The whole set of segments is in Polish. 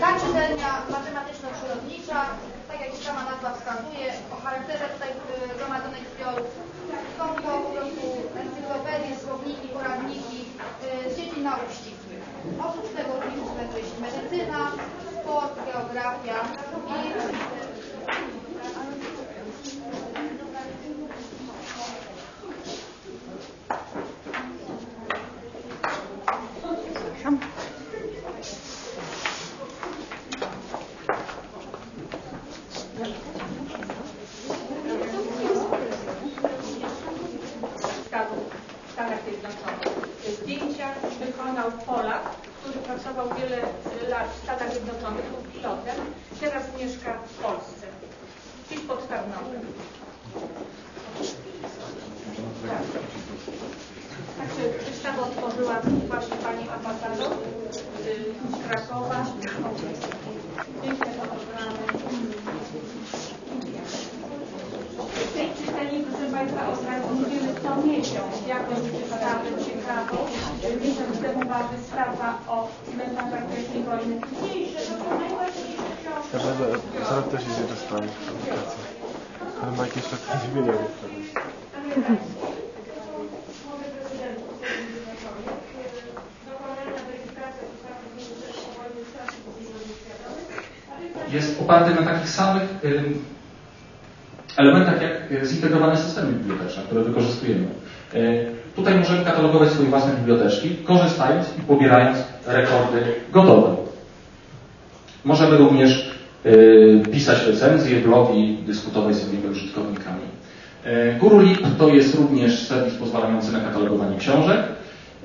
Ta czytelnia matematyczno-przyrodnicza, tak jak sama nazwa wskazuje, o charakterze tutaj y, gromadzonych zbiorów. Są to po prostu encyklopedie, słowniki, poradniki y, z dziedzin nauk ścisłych. Oprócz tego się medycyna, sport, geografia i Stanów, w Stanach Zjednoczonych. Zdjęcia wykonał Polak, który pracował wiele lat w Stanach Zjednoczonych, był pilotem, teraz mieszka w Polsce, gdzieś pod Tarnowem. Tak. Także wystawę otworzyła właśnie pani ambasador y, z Krakowa. Piękne fotogramy. W tej czytelni, proszę Państwa, organizujemy co miesiąc jakąś wystawę ciekawą. Miesiąc temu była wystawa o cmentarzach II wojny. Mniejsze, to są najważniejsze książki. Naprawdę, zaraz też idzie do. Ale ma jakieś takie zmienione. Młody prezydent Dokonana weryfikacja ustawy z Ministerstwa Wojny Straszy Publicznej Światowej. jest oparty na takich samych elementach jak y, zintegrowane systemy biblioteczne, które wykorzystujemy. Tutaj możemy katalogować swoje własne biblioteczki, korzystając i pobierając rekordy gotowe. Możemy również y, pisać recenzje, blogi, dyskutować z innymi użytkownikami. Y, GuruLib to jest również serwis pozwalający na katalogowanie książek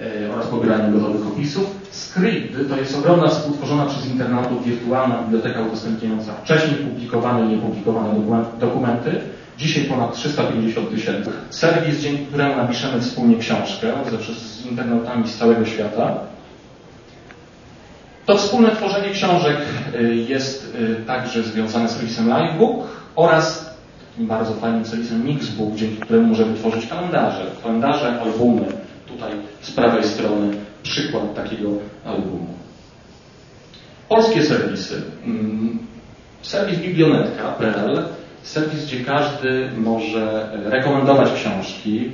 y, oraz pobieranie gotowych opisów. Script to jest ogromna współtworzona przez internautów wirtualna biblioteka udostępniająca wcześniej publikowane i niepublikowane dokumen- dokumenty. Dzisiaj ponad 350 tysięcy. Serwis, dzięki któremu napiszemy wspólnie książkę ze, wszy- z internautami z całego świata. To wspólne tworzenie książek y, jest y, także związane z serwisem Livebook oraz bardzo fajnym serwisem Mixbook, dzięki któremu możemy tworzyć kalendarze. Kalendarze, albumy. Tutaj z prawej strony przykład takiego albumu. Polskie serwisy. Mm, Serwis biblionetka.pl Serwis, gdzie każdy może rekomendować książki,